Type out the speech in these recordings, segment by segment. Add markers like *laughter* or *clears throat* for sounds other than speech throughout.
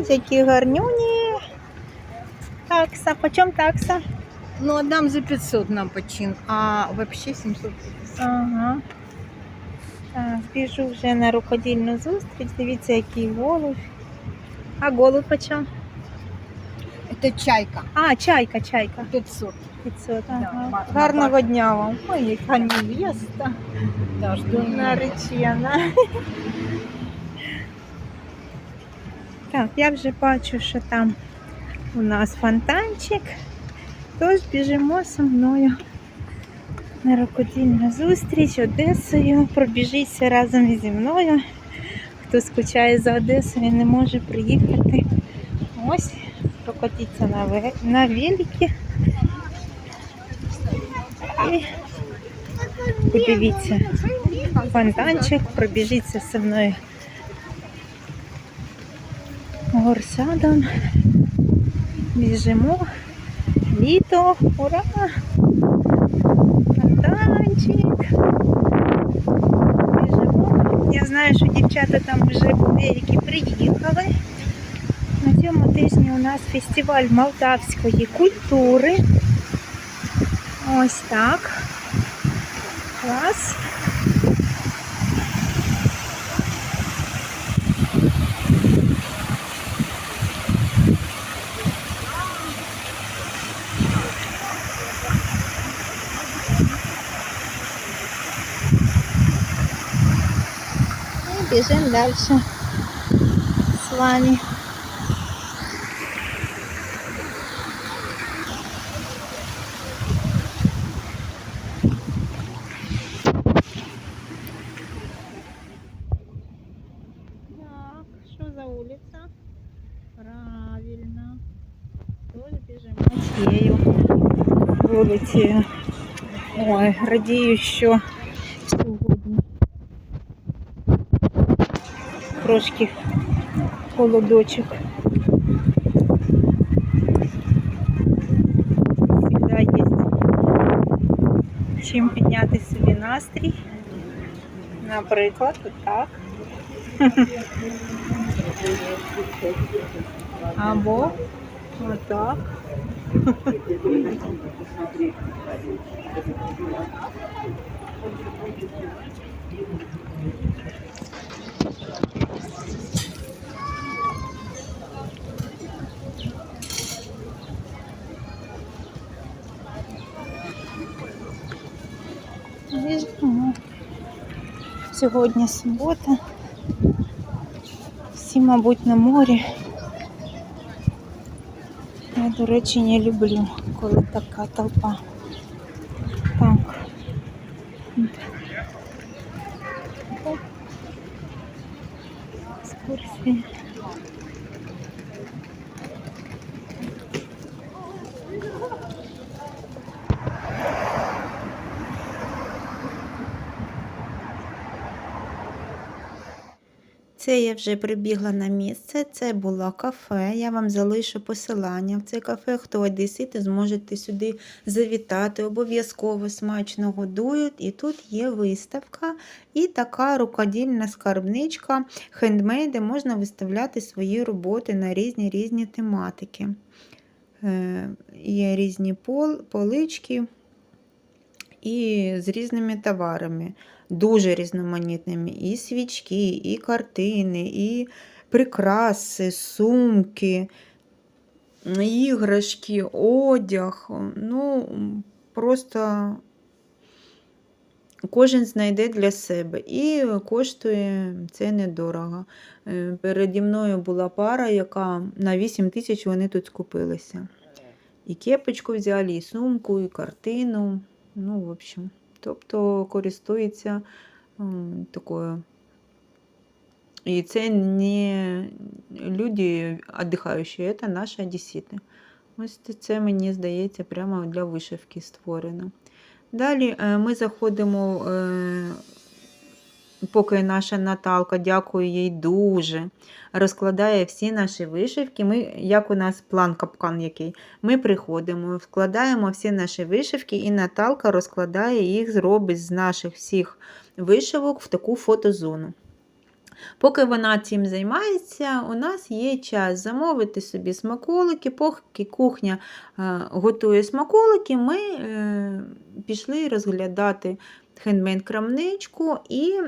Ось які гарнюні. Такса, почем такса? Ну, отдам за 500 нам почин, а вообще 750. Ага. Так, біжу вже на рукодільну зустріч. Дивіться, який голубь. А голуб почем? Это чайка, А, чайка, чайка. 500. 500. Ага. ма- Гарного дня вам. Ой, яка невеста. Да, жду. Наречена. Так, я вже бачу, що там у нас фонтанчик. Тож біжимо зі мною на рукодільну зустріч Одесою. Пробіжіться разом зі мною. Хто скучає за Одесою, не може приїхати. Ось, прокотіться на, на великі. І подивіться фонтанчик, пробіжіться зі мною горсадом. Біжимо. Літо, ура! Фонтанчик. Біжимо. Я знаю, що дівчата там вже деякі приїхали. На цьому тижні у нас фестиваль молдавської культури. Ось так. Клас. бежим дальше с вами. Так, что за улица? Правильно. Тоже бежим цією вулицею. Ой, радію, що Трошки холодочок. Всегда є чим підняти собі настрій. Наприклад, так. *laughs* Або отак. *laughs* Біжимо. Сьогодні субота. Всі, мабуть, на морі. Я, до речі, не люблю, коли така толпа. Це я вже прибігла на місце. Це було кафе. Я вам залишу посилання в це кафе. Хто одесити, зможете сюди завітати. Обов'язково смачно годують. І тут є виставка і така рукодільна скарбничка хендмейд, де можна виставляти свої роботи на різні різні тематики. Е, Є різні пол, полички і з різними товарами дуже різноманітними. І свічки, і картини, і прикраси, сумки, іграшки, одяг. Ну, просто кожен знайде для себе. І коштує це недорого. Е, Переді мною була пара, яка на 8 тисяч вони тут скупилися. І кепочку взяли, і сумку, і картину. Ну, в общем. Тобто користується такою. І це не люди віддихаючі, це наші одесіти. Ось це- мені здається, прямо для вишивки створено. Далі е, ми заходимо, е, поки наша Наталка, дякую їй дуже, розкладає всі наші вишивки. Ми, як у нас план капкан який. Ми приходимо, вкладаємо всі наші вишивки, і Наталка розкладає їх, зробить з наших всіх вишивок в таку фотозону. Поки вона цим займається, у нас є час замовити собі смаколики. Поки кухня е, готує смаколики, ми е, пішли розглядати хендмейд-крамничку і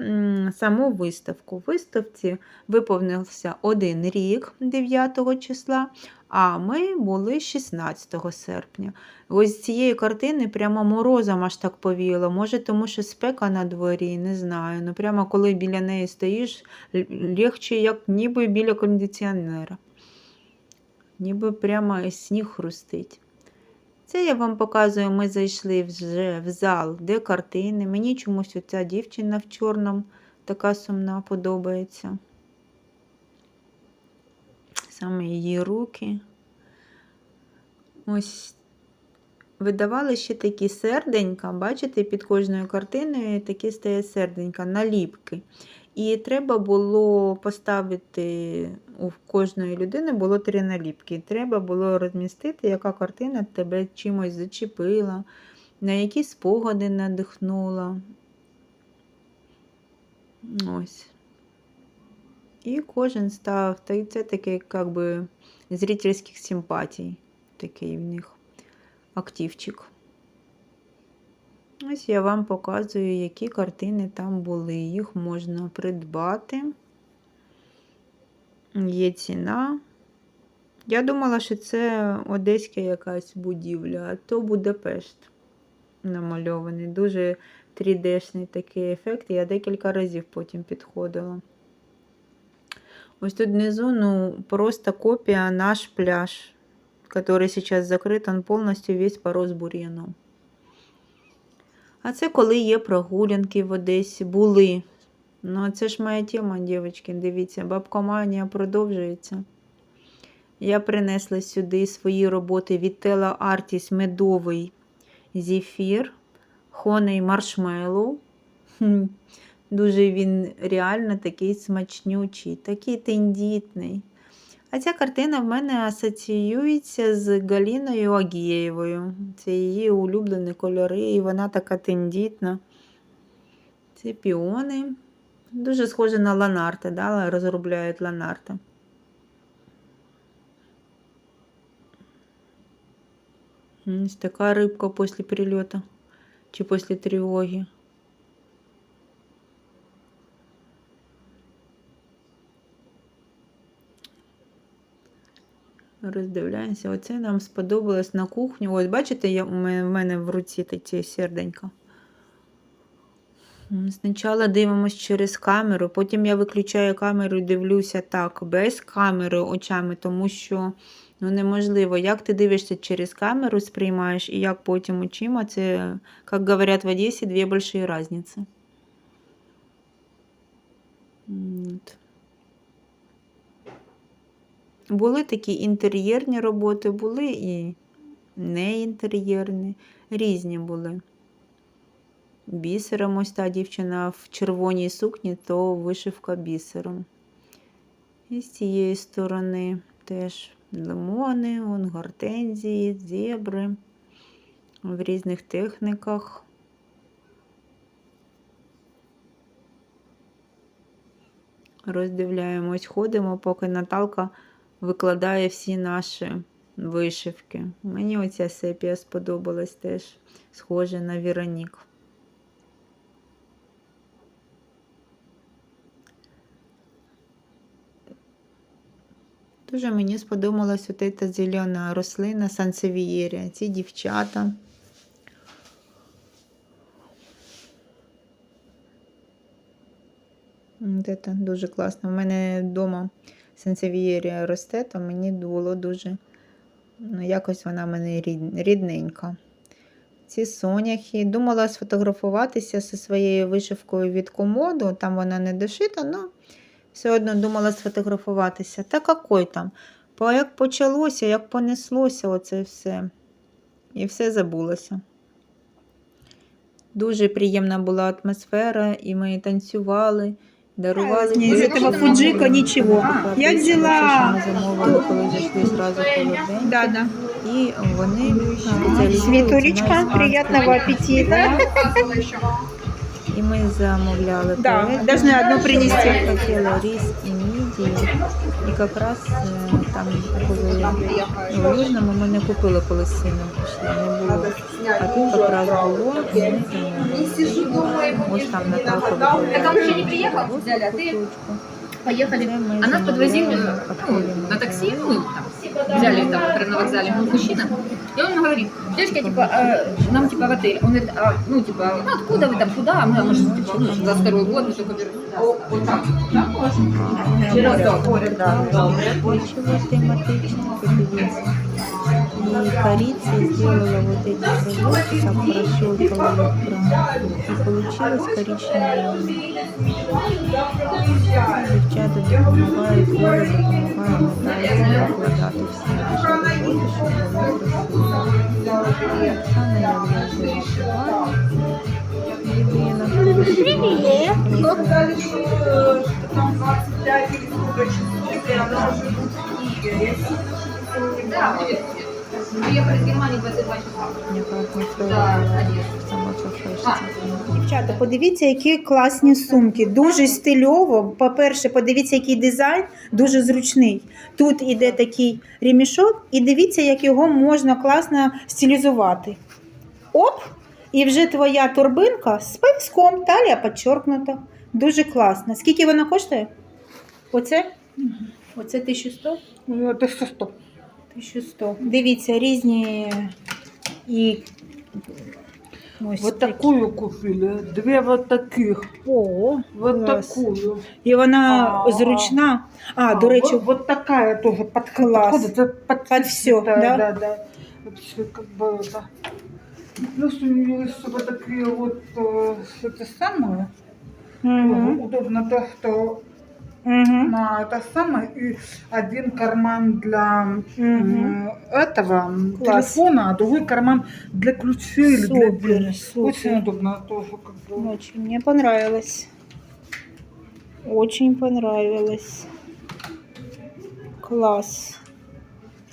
саму виставку. Виставці виповнився один рік 9 числа, а ми були 16 серпня. Ось з цієї картини прямо морозом аж так повіяло. Може, тому що спека на дворі, не знаю. Ну прямо коли біля неї стоїш, легче, як ніби біля кондиціонера. Ніби прямо сніг хрустить. Це я вам показую, ми зайшли вже в зал, де картини. Мені чомусь оця дівчина в чорному така сумна подобається. Саме її руки. Ось видавали ще такі серденька, бачите, під кожною картиною такі стає серденька, наліпки. І треба було поставити у кожної людини було три наліпки. Треба було розмістити, яка картина тебе чимось зачепила, на які спогади надихнула. Ось. І кожен став. Та це такий, як зрительських симпатій. Такий в них активчик. Ось я вам показую, які картини там були. Їх можна придбати. Є ціна. Я думала, що це одеська якась будівля, а то Будапешт намальований. Дуже 3D-шний такий ефект. Я декілька разів потім підходила. Ось тут внизу, ну, просто копия наш пляж, который сейчас закрыт, он полностью весь порос бур'яном. А це коли є прогулянки в Одесі, були. Ну, це ж моя тема, дівчатки, дивіться, бабкоманія продовжується. Я принесла сюди свої роботи від Тела Артіс медовий зефір, хоней маршмеллоу. Дуже він реально такий смачнючий, такий тендітний. А ця картина в мене асоціюється з Галіною Агієвою. Це її улюблені кольори, і вона така тендітна. Це піони. Дуже схоже на ланарте, да? розробляють ланарте. Ось така рибка після прильоту чи після тривоги. Роздивляємося. Оце нам сподобалось на кухню. Ось, бачите, я, в мене в руці такі серденька. Спочатку дивимося через камеру, потім я виключаю камеру і дивлюся так, без камери очами, тому що ну, неможливо. Як ти дивишся через камеру, сприймаєш, і як потім очима, це, як говорять в Одесі, дві великі різниці. От. Були такі інтер'єрні роботи, були і не інтер'єрні, різні були. Бісером ось та дівчина в червоній сукні, то вишивка бісером. І з цієї сторони теж лимони, вон гортензії, зебри в різних техніках. Роздивляємось, ходимо, поки Наталка викладає всі наші вишивки. Мені оця сепія сподобалась теж, схожа на Віронік. Дуже мені сподобалась ця зелена рослина сансевієрія. Ці дівчата. Це дуже класно. У мене вдома сансевієрія росте, то мені було дуже. Ну, якось вона мене рід- рідненька. Ці соняхи. Думала сфотографуватися зі своєю вишивкою від комоду. Там вона не дошита, але все одно думала сфотографуватися. Та какой там? Як почалося, як понеслося оце все. І все забулося. Дуже приємна була атмосфера, і ми танцювали, дарували. Не, из этого фуджика ничего. Я взяла... Да, да. І вони на приятного аппетита. І ми замовляли Да, должны одну принести. Хотіла рис і мідії. І якраз е, там, коли в Южному ми не купили, коли з сином не було А тут якраз було, і ми замовили. Ось там Наталка Так он еще не вибирала приехал, ось Зяля, таку ты штучку. поехали. Це ми А нас подвозили замовляємо, ну, обходимо. на такси, ну, там, взяли там например, на вокзале мужчина, и он говорит, девочка, типа, э, нам типа в отель, он говорит, а, ну, типа, ну, откуда вы там, куда, а мы, а мы же, типа, ну, 22 год, мы только О, вот так, так можно? Через дорогу. Ничего тематичного, подивіться. И корица сделала вот эти круги, так прощелкала их прям. И получилось коричневое. Дівчата допомагають, Оля допомагає, намагається викладати всі наші роботи, щоб було красиво. Оксана я влізу вишиваю. Єдина. Да, приехали из Германии 22 часа. Яка атмосфера Да, конечно. сама це. Дівчата, подивіться, які класні сумки. Дуже стильово. По-перше, подивіться, який дизайн, дуже зручний. Тут іде такий ремішок, і дивіться, як його можна класно стилізувати. Оп! І вже твоя торбинка з пояском, талія підчоркнута. Дуже класно. Скільки вона коштує? Оце? Оце 1100? Ну, что? 1100. Дивіться, різні і. Ось Вот такі. такую купили, две вот таких, О, вот клас. такую. І вона А, зручна. А, до речі, вот, вот такая тоже под, Класс. подходит, это под, Под всё, да, да? да, да. Вообще как бы это. Плюс у нее есть вот такие вот э, это самое. Мгм. Удобно то, что Мгм. на это самое и один карман для м, этого Класс. телефона, а другой карман для ключей или для Супер, супер. Очень удобно тоже как бы. Очень мне понравилось. Очень понравилось. Класс.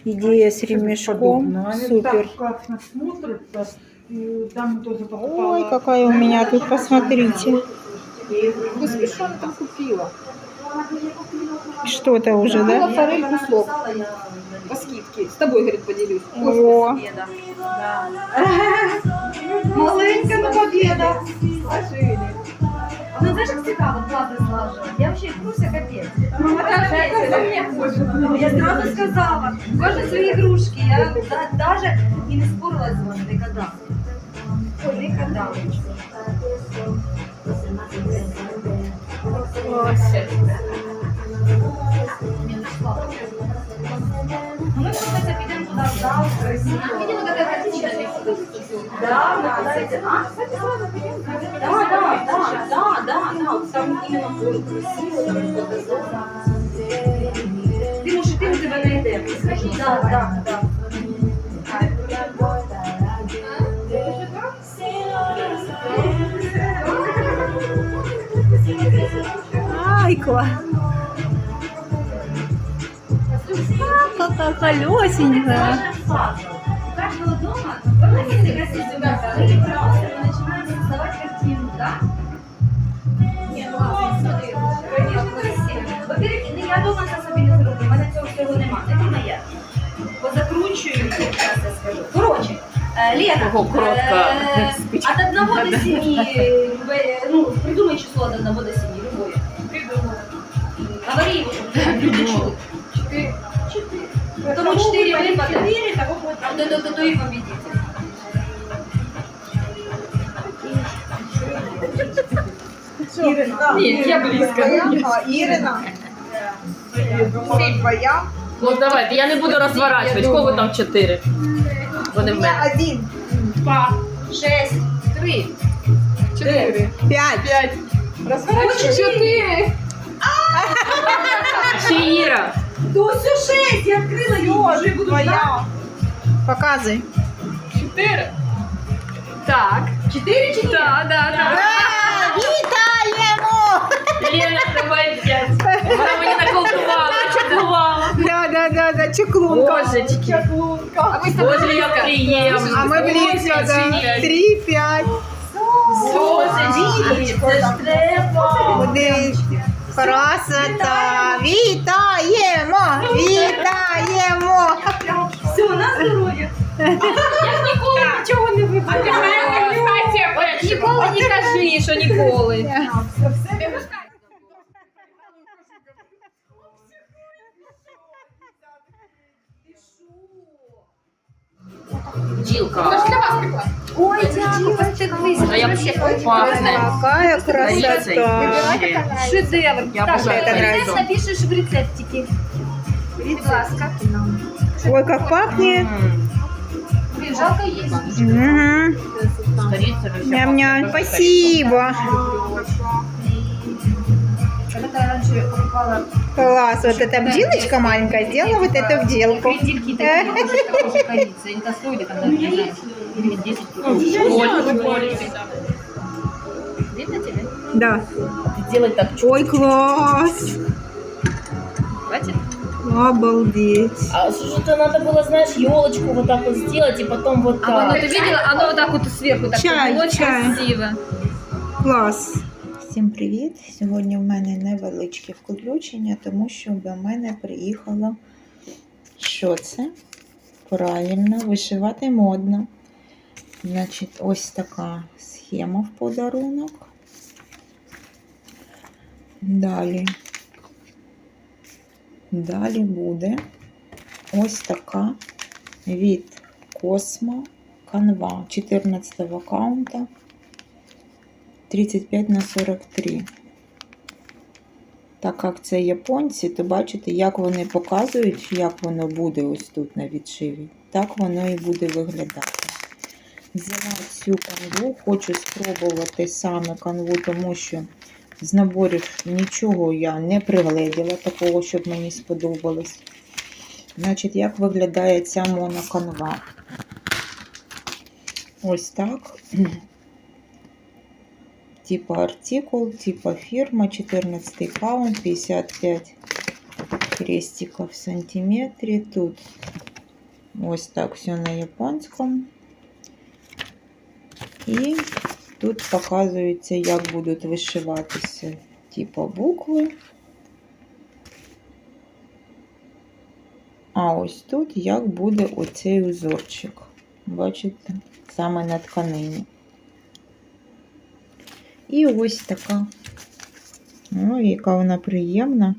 Идея с ремешком. Супер. так классно смотрятся. И там тоже. Ой, какая у меня тут, посмотрите. Что она там купила? Что-то уже, да? форель куслов по скидке. С тобой, говорит, поделюсь. О, Маленька на победа. Ну, знаешь, как цікаво, класно сложила. Я вообще в курсе капец. Мама так Я сразу сказала, у кожної свої ігрушки. Я да- даже і не спорила з вами никогда. Ой, никогда. Ну, Ми просто підемо туди в зал, красиво. Видимо, такая картина. Да, да. Да, да, да, да, да, да, вот там именно тоже красиво, там фотозона. Ти може, ти у тебе не йде. Скажи, да, да, да. А, какая колесенькая. У каждого дома. Ми її приносимо і починаємо создавати картину, да? Ні, ладно, смотри. Во-первых, я дома це собі не зроблю, у мене цього всього нема, не моє. Позакручую, зараз я скажу. Коротше, Лена, е, от одного до семи, е, *laughs* ну, придумай число от одного до семи, любое. Говори его, чтобы люди чули. Четыре. Тому 4 випаде, а то, то, то, то і победитель. Нет, я близко. Ирина. Ну давайте, я не буду розворачувати. Кого там чотири? Вони в мене. Один. Два, шесть, Три. Чотири. Пять. П'ять. Четыре. Ще Іра. То все шесть, я відкрила її, вже буду знати. Показывай. Чотири. Так. Чотири чи ні? Так, так, так. Вітаємо! Лена, давай п'ять. Вона мені наколдувала, *laughs* чаклувала. Да, да, да, да, чеклунка. Божечки. А мы с тобой Боже, як приємно. А мы близко, да. П'ять. Три, пять. Подивіться. Красота! Вітаємо! Вітаємо! Все, на здоров'я. Ніколи не вибираю. Ніколи не кажи, що ніколи. Бджілка. Ой, дякую. А я пахне. Какая красота! Шедевр. Я Так, обожаю это рецепт нравится. напишеш в рецептики. Будь ласка. Ой, как пахнет! Жалко. Мгм. Кориця, Ням-ням, спасибо! Когда я раньше покупала Класс, вот эта бдилочка маленькая сделала вот эту бделку. крендельки такие, *laughs* тоже корицы. Они не знаю, гривен 10 Видно тебе? Да. Делать так чуть. Ой, класс! Хватит? Обалдеть! А что-то надо было, знаешь, елочку вот так вот сделать и потом вот А воно, так. ти бачила? Оно вот так вот сверху так Чай, чай. красиво. Клас! Всім привіт! Сьогодні в мене невеличке включення, тому що до мене приїхало. Що це? Правильно, вишивати модно. Значить, ось така схема в подарунок. Далі. Далі буде ось така від Космо канва 14 аккаунта. 35 на 43. Так як це японці, то бачите, як вони показують, як воно буде ось тут на відшиві. Так воно і буде виглядати. Взяла цю канву, хочу спробувати саме канву, тому що з наборів нічого я не пригледіла, такого, щоб мені сподобалось. Значить, як виглядає ця моноканва? Ось так *clears throat* типа артикул, типа фирма, 14 каунт, 55 крестиков в сантиметре. Тут ось так все на японському. І тут показується, як будуть вишиватися типа букви. А ось тут як буде оцей узорчик. Бачите? Саме на тканині. І ось така. Ой, яка вона приємна.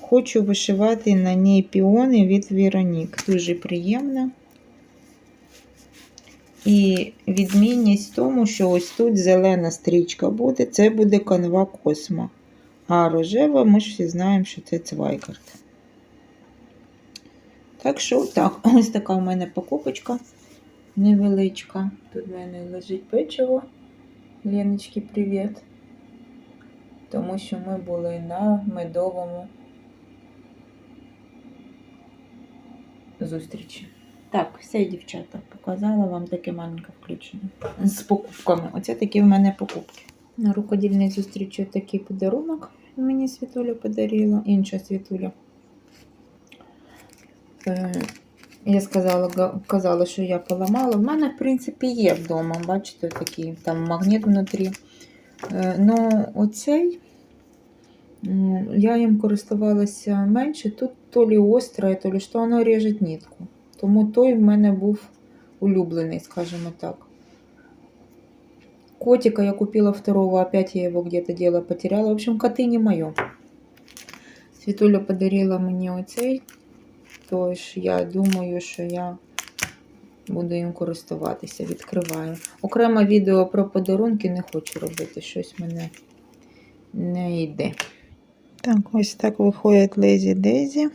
Хочу вишивати на ній піони від Веронік. Дуже приємна. І відмінність в тому, що ось тут зелена стрічка буде, це буде канва Космо. А рожева, ми ж всі знаємо, що це Цвайкарт. Так що, так, *laughs* ось така у мене покупочка невеличка. Тут в мене лежить печиво. Леночки, привіт. Тому що ми були на медовому зустрічі. Так, все, дівчата, показала вам таке маленьке включення з покупками. Оце такі в мене покупки. На рукодільній зустрічі такий подарунок мені Світуля подарила, інша Світуля. Е, я сказала, казала, що я поламала. В мене, в принципі, є вдома, бачите, такий там магніт внутрі. Ну, оцей я їм користувалася менше. Тут то лі остра, то лі що воно режет нитку. Тому той в мене був улюблений, скажімо так. Котика я купила второго, опять я его где-то дело потеряла. В общем, коты не мое. Світуля подарила мені оцей. Тож я думаю, що я буду їм користуватися. Відкриваю. Окремо відео про подарунки не хочу робити. Щось мене не йде. Так, ось так виходить Лезі Дезі.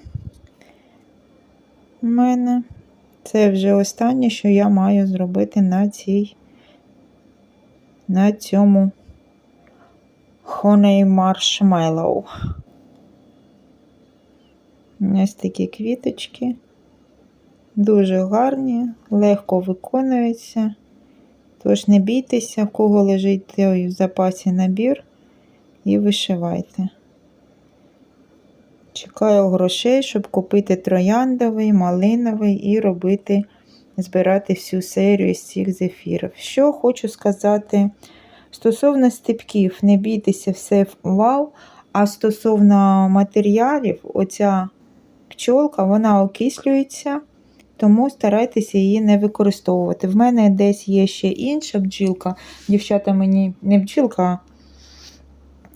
У мене. Це вже останнє, що я маю зробити на цій на цьому Honey Marshmallow. Ось такі квіточки. Дуже гарні, легко виконуються. Тож не бійтеся, в кого лежить той в запасі набір, і вишивайте. Чекаю грошей, щоб купити трояндовий, малиновий і робити збирати всю серію з цих зефірів. Що хочу сказати стосовно стипків, не бійтеся, все вау. А стосовно матеріалів, оця пчолка, вона окислюється, тому старайтеся її не використовувати. В мене десь є ще інша бджілка. Дівчата мені не бджілка,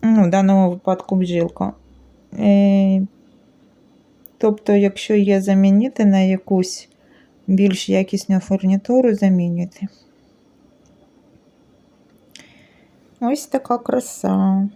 ну, в даному випадку бджілка. Тобто, якщо є замінити на якусь більш якісну фурнітуру, замінюйте. Ось така краса.